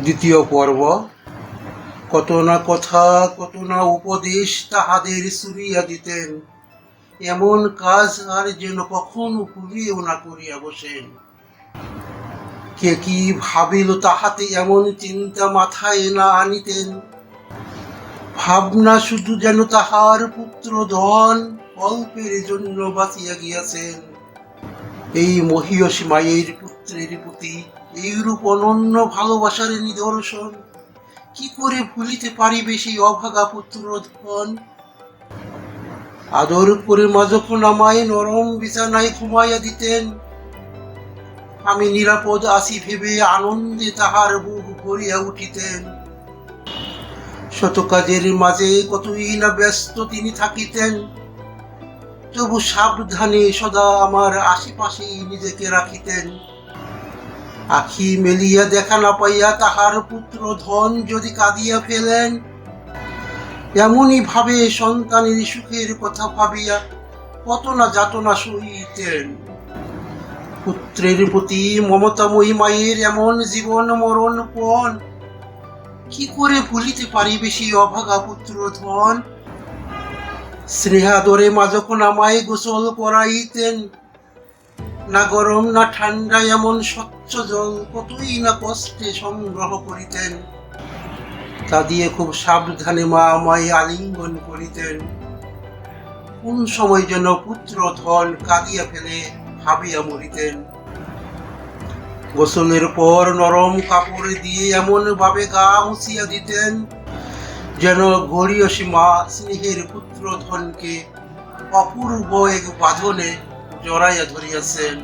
দ্বিতীয় পর্ব। কত না কথা, কত না উপদেশ তাহাদের সুরিয়া দিতেন। এমন কাজ আর যেন কখনো ভুলিয়েও না করিয়া বসেন। কে কি ভাবিল তাহাতে এমন চিন্তা মাথায় না আনিতেন? ভাবনা শুধু যেন তাহার পুত্র ধন অল্পের জন্য বাঁচিয়া গিয়াছেন। এই মহিয়সী মায়ের পুত্রের প্রতি এইরূপ অনন্য ভালোবাসার নিদর্শন। কি করে ভুলিতে পারিবে সেই অভাগা পুত্র আদর করে মা আমায় নরম বিছানায় ঘুমাইয়া দিতেন, আমি নিরাপদ আসি ভেবে আনন্দে তাহার বুক ভরিয়া উঠিতেন। শত কাজের মাঝে কতই না ব্যস্ত তিনি থাকিতেন তবু সাবধানে সদা আমার আশেপাশেই নিজেকে রাখিতেন। আখি মেলিয়া দেখা না পাইয়া তাহার পুত্র ধন যদি কাঁদিয়া ফেলেন, এমনই ভাবে সন্তানের সুখের কথা ভাবিয়া কত না যাতনা সইতেন পুত্রের প্রতি মমতাময়ী মায়ের এমন জীবন মরণ পণ, কি করে ভুলিতে পারিবে সেই অভাগা পুত্র ধন? স্নেহাদরে মা যখন আমায় গোসল করাইতেন। না গরম, না ঠান্ডা, এমন স্বচ্ছ জল কতই না কষ্টে সংগ্রহ করিতেন। তা দিয়ে খুব সাবধানে মা আমায় আলিঙ্গন করিতেন। কোন সময় যেন পুত্র ধন কাঁদিয়া ফেলে ভাবিয়া মরিতেন। গোসলের পর নরম কাপড় দিয়ে এমন ভাবে গা মুছিয়া দিতেন যেন গড়িয়সী মা স্নেহের পুত্র ধনকে অপূর্ব এক বাঁধনে জড়াইয়া ধরিয়াছেন।